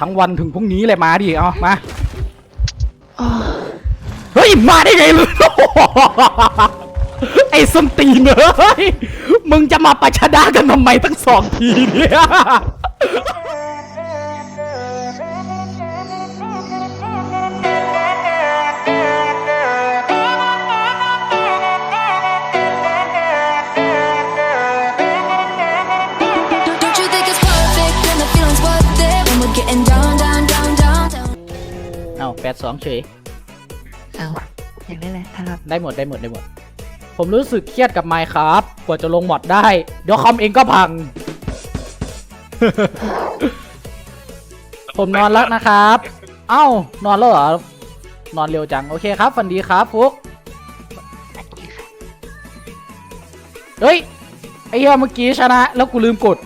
ทั้งวันถึงพรุ่งนี้เลยมาดิเอามาเฮ้ยมาได้ไงเลยไอ้ส้นตีนเอ้ยมึงจะมาประชดากันทำไมทั้งสองทีเนี่ย ดสองเฉยเอาอยากได้อะไรครับได้หมดได้หมดได้หมด ผมรู้สึกเครียดกับไมค์ครับกว่าจะลงหมดได้ เดี๋ยวคอมเองก็พัง ผมนอนแล้วนะครับ เอ้านอนแล้วเหรอนอนเร็วจัง โอเคครับฝันดีครับฟุกเฮ้ย ไอ้เหี้ยเมื่อกี้ชนะ แล้วกูลืมกด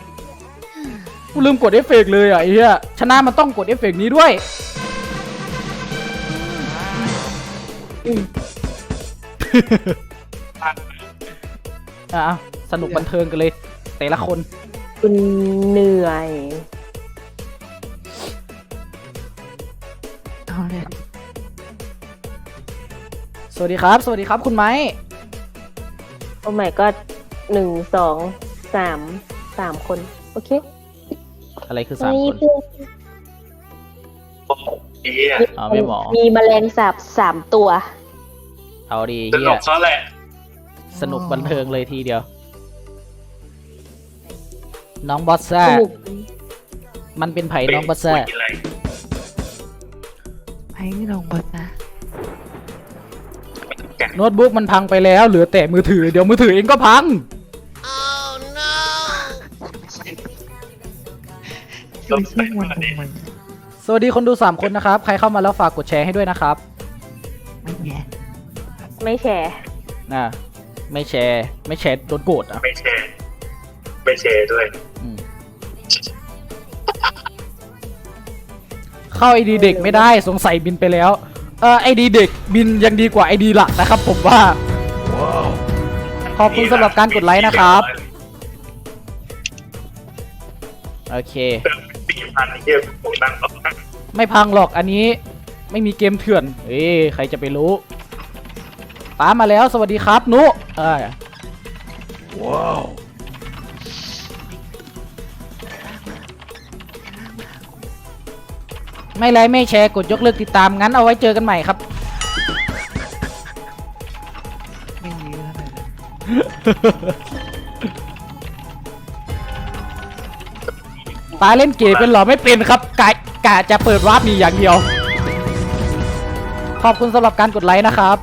กูลืมกดเอฟเฟกต์เลยอะไอ้เหี้ยชนะมันต้องกดเอฟเฟกต์นี้ด้วย อะสนุกบันเทิงกันเลย แต่ละคน คุณเหนื่อยเอาเลยสวัสดีครับ สวัสดีครับคุณไม้โอ้ไม่ก็หนึ่งสองสามสามคน โอเค อะไรคือสามคน เพื่อนเฮียอ๋อไม่หมอ มีแมลงสาบสามตัว เอาดีสเฮีนุยกเขาแหละ สนุกบันเทิงเลยทีเดียว น้องบอสซ่า สนุกมันเป็นไผ่น้องบอสซ่าคุยอะไรให้ลองบดนะโน้ตบุ๊กมันพังไปแล้ว เหลือแต่มือถือ เดี๋ยวมือถือเองก็พังคือช่วงวันของมัน สวัสดีคนดู 3 คนนะครับ ใครเข้ามาแล้วฝากกดแชร์ให้ด้วยนะครับไม่แย่ไม่แชร์นะไม่แชร์ ไม่แชร์โดนโกรธอะไม่แชร์ไม่แชร์ด้วย อืมเข้าไอดีเด็กไม่ได้สงสัยบินไปแล้ว เออไอดีเด็กบินยังดีกว่าไอดีหลักนะครับ ผมว่า ขอบคุณสำหรับการกดไลค์นะครับ โอเค เติมสี่ พันเฮียผมนั่งต่อไม่พังหรอกอันนี้ไม่มีเกมเถื่อน เอ้ยใครจะไปรู้ป้ามาแล้วสวัสดีครับนุเออว้าวไม่ไลค์ไม่แชร์กดยกเลิกติดตามงั้นเอาไว้เจอกันใหม่ครับ ไม่ยื้อเลย ป้าเล่นเกมเป็นหรอไม่เป็นครับกะกะจะเปิดวาร์ปมีอย่างเดียว ขอบคุณสำหรับการกดไลค์นะครับ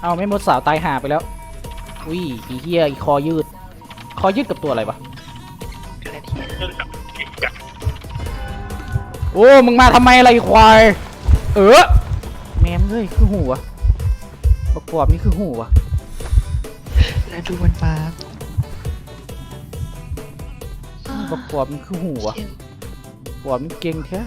เอาไม่หมดสาวตายห่าไปแล้วอุ้ยอีเหี้ยอีคอยืด คอยืดกับตัวอะไรวะโอ้มึงมาทำไมอะไรควาย เออแมมเลยคือหูวะประกอบนี่คือหูวะแล้วดูมันปลาประกอบมันคือหูวะประกอบมันเก่งแค่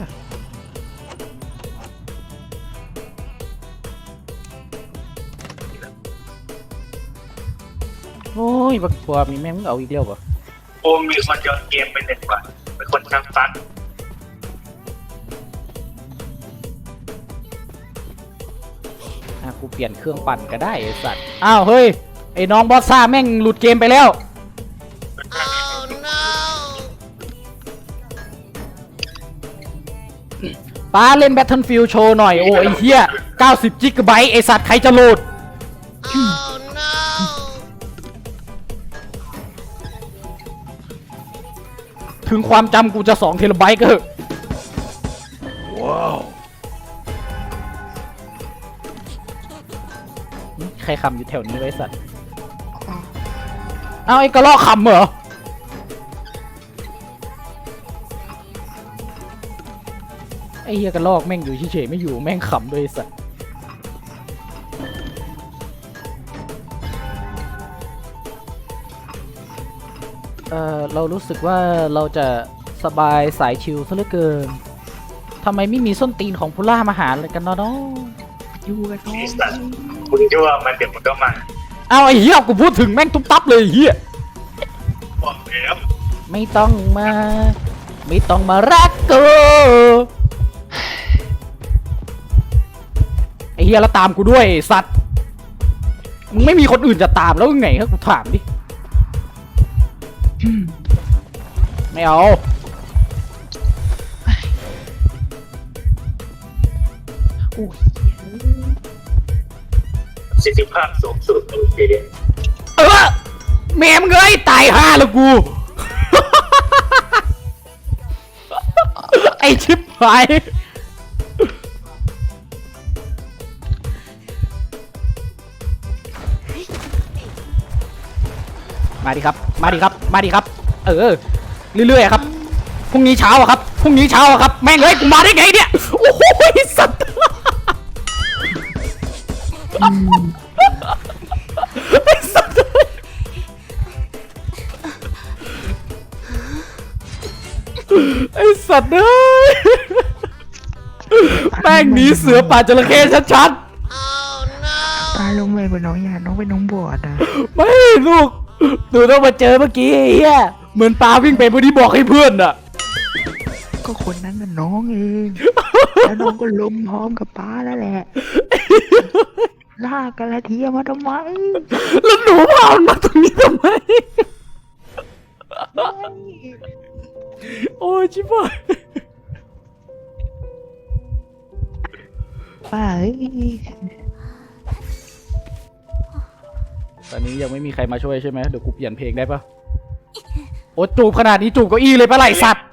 โอ้ยประกอบนี่แม่งเอาอีกแล้ววะโอมมีคนโยนเกมไปหนึ่งว่ะเป็นคนช่างฟัดอะกูเปลี่ยนเครื่องปั่นก็ได้ไอ้สัตว์ อ้าว เฮ้ย ไอ้น้องบอสซ่าแม่งหลุดเกมไปแล้วป้าเล่น Battlefield โชว์หน่อย โอ้ไอ้เหี้ย90จิกะไบต์ไอสัตว์ใครจะโหลดถึงความจำกูจะ2เทราไบต์ก็เถอะว้าว ใครขำอยู่แถวนี้ไว้สัตว์ เอาไอ้กระลอกขำเหรอ ไอ้เฮียกระลอกแม่งอยู่เฉยๆไม่อยู่แม่งขำด้วยไอ้สัตว์เออเรารู้สึกว่าเราจะสบายสายชิลซะเหลือเกินทำไมไม่มีส้นตีนของพุล่ามาหาเลยกันเนาะเนาะอยู่กันน้อไอ้งสัตว์คุณยั่วมันเดี๋ยวมันก็มา เอาไอ้เหี้ยกูพูดถึงแม่งตุ๊บตับเลยไอ้เหี้ยโอ้บอกแล้วไม่ต้องมา ไม่ต้องมารักกูไอ้เฮียแล้วตามกูด้วยไอ้สัตว์มึงไม่มีคนอื่นจะตามแล้วยังไงครับกูถามดิไม่เอาโอ้ย สิทธิภาพสูงสุดโอเคเออแม่มึงยตายห่าแล้วกู ไอชิบหายมาดิครับ มาดิครับ มาดิครับ เออ เรื่อยๆครับ พรุ่งนี้เช้าอะครับ พรุ่งนี้เช้าอะครับ แม่งเอ้ย กูมาได้ไงเนี่ย โอ้โหสัตว์ ไอ้สัตว์ไอ้สัตว์เอ้ยแม่งหนีเสือป่าจระเข้ชัดตายลงไปบนน้องยาน้องเป็นน้องบอดอะๆไม่ลูกหนูต้องมาเจอเมื่อกี้ไอ้เฮียเหมือนปลาวิ่งไปพอดีบอกให้เพื่อนอะก็คนนั้นน่ะน้องเอง แล้วน้องก็ล้มพร้อมกับป้าแล้วแหละ ลากกระเทียมมาทำไมแล้วหนูพามันมาตรงนี้ทำไม โอ้ยชิบหายป้าเอ้ยตอนนี้ยังไม่มีใครมาช่วยใช่ไหมเดี๋ยวกูเปลี่ยนเพลงได้ปะโอ้จูบขนาดนี้จูบเก้าอี้เลยปะไหล่สัตว์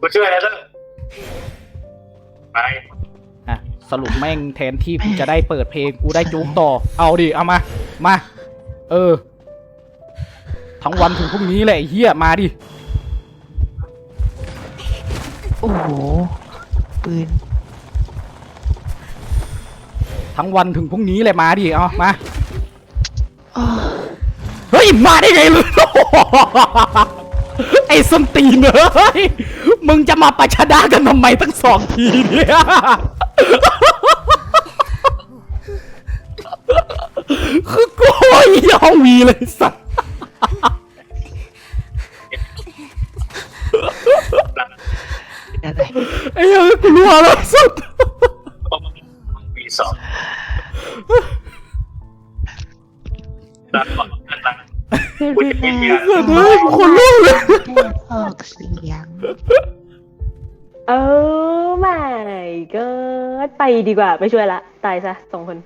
กูช่วยแล้วเด้อไปอะ สรุปแม่งแทนที่กูจะได้เปิดเพลงกูได้จูบต่อ เอาดิ เอามา มา เออ ทั้งวันถึงพรุ่งนี้แหละไอ้เฮียมาดิ โอ้โห ปืน ทั้งวันถึงพรุ่งนี้แหละมาดิ เอามาอ้อเฮ้ย มาได้ไงเลยไอ้ส้นตีนเอ้ย มึงจะมาประชดากันทำไมตั้งสองทีเนี่ย คือโกยยองวีเลยสัตว์เป็นอะไรไอ้เหี้ยกูรู้แล้วสัตว์ปีสองรักก่อนนั่นนะกูจะมีเมียสัตว์เฮ้ยกูค ก็ไปดีกว่า ไม่ช่วยละ ตายซะสองคน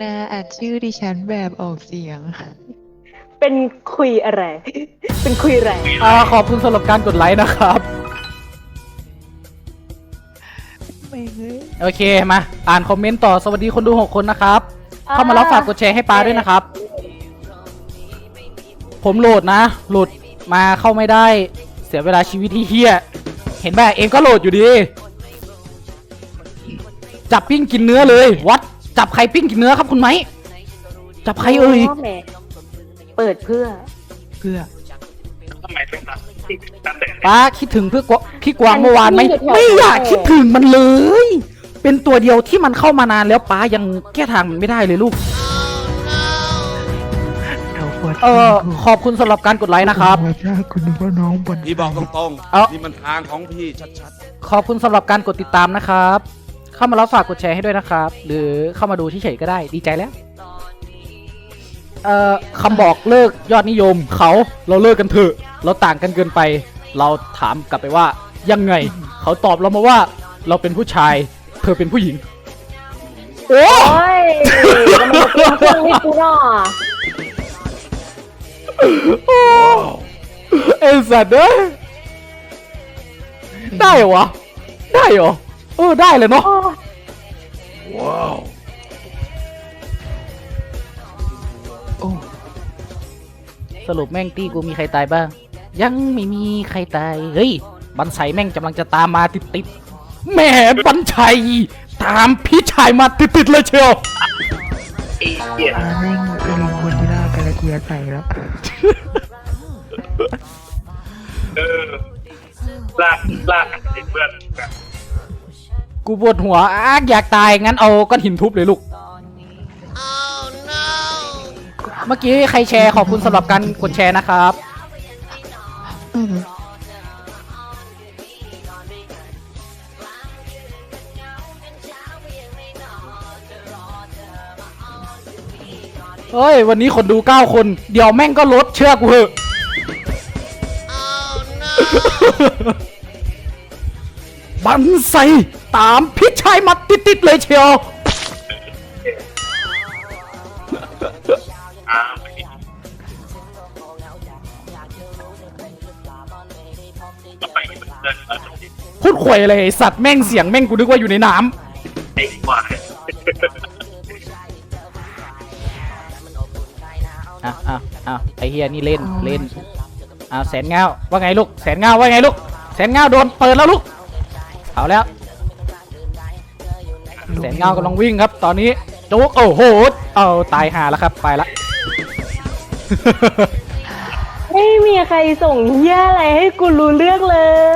นาอ่านชื่อดิฉันแบบออกเสียง เป็นคุยอะไร เป็นคุยอะไร อ่าขอบคุณสำหรับการกดไลค์นะครับไม่เฮ้ยโอเคมาอ่านคอมเมนต์ต่อสวัสดีคนดู6คนนะครับเข้ามาแล้วฝากกดแชร์ให้ปาด้วยนะครับ ผมโหลดนะ โหลดมาเข้าไม่ได้ เสียเวลาชีวิตที่เฮียเห็นไหมเองก็โหลดอยู่ดี จับปิ้งกินเนื้อเลยวัดจับใครปิ้งกินเนื้อครับคุณไหมจับใครเอ่ยพ่อแม่เปิดเพื่อ เพื่อทำไมต้องรักที่ตั้งแต่ป้าคิดถึงเพื่อกวพี่กวางมันเมื่อวานไหมมันอยู่แถวไม่อยากไหนคิดถึงมันเลย เป็นตัวเดียวที่มันเข้ามานานแล้วป้ายังแก้ทางมันไม่ได้เลยลูกเราปวดเออขอบคุณสำหรับการกดไลค์นะครับหัวใจคุณนึกว่าน้องบน พี่บอกตรงเอ้า ๆ นี่มันทางของพี่ชัดขอบคุณสำหรับการกดติดตามนะครับ เข้ามาแล้วฝากกดแชร์ให้ด้วยนะครับ หรือเข้ามาดูเฉยๆก็ได้ดีใจแล้ว เอ่อคำบอกเลิกยอดนิยมเขาเราเลิกกันเถอะเราต่างกันเกินไป เราถามกลับไปว่ายังไง เขาตอบเรามาว่าเราเป็นผู้ชาย เธอเป็นผู้หญิง โอ้โอ้ยมันมาเปลี่ยนเครื่องให้กูเนาะเอ็นสัตว์เอ้ยได้เหรอวะได้เหรอเออได้เลยเนาะ โอ้โอ้ สรุปแม่งตีกูมีใครตายบ้าง ยังไม่มีใครตาย เฮ้ย บันไฉแม่งกำลังจะตามมาติดติดๆแหม่บันชัยตามพี่ชายมาติดติดๆเลยเชียว ไอ้เหี้ยอาแม่งเอลิงคนที่ลากกระเทียมใส่แล้ว เออลากลากกันเป็นเพื่อนกันกูปวดหัวอากอยากตายงั้นเอาก้อนหินทุบเลยลูก เมื่อกี้ใครแชร์ขอบคุณสำหรับการกดแชร์นะครับ อืมเฮ้ย วันนี้คนดู 9 คน เดี๋ยวแม่งก็ลดเชื่อกูเหอะ บันใส่ตามพิชัยมาติด ๆ เลยเชียว อ่าไปเหมือนเดินมาพูดข่วยเลยไอ้สัตว์แม่งเสียงแม่งกูนึกว่าอยู่ในน้ำไอ้กว่าอะอะอะไอเฮียนี่เล่นเล่นอะแสนเงาว่าไงลูกแสนเงาว่าไงลูกแสนเงาโดนเปิดแล้วลูกเอาแล้ว แสนเงากำลังวิ่งครับ ตอนนี้โจ๊กโอ้โหเอาตายหาแล้วครับไปละ ไม่มีใครส่งเหี้ยอะไรให้กูรู้เรื่องเลย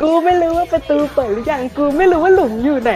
กูไม่รู้ว่าประตูเปิดหรือยัง กูไม่รู้ว่าหลุมอยู่ไหน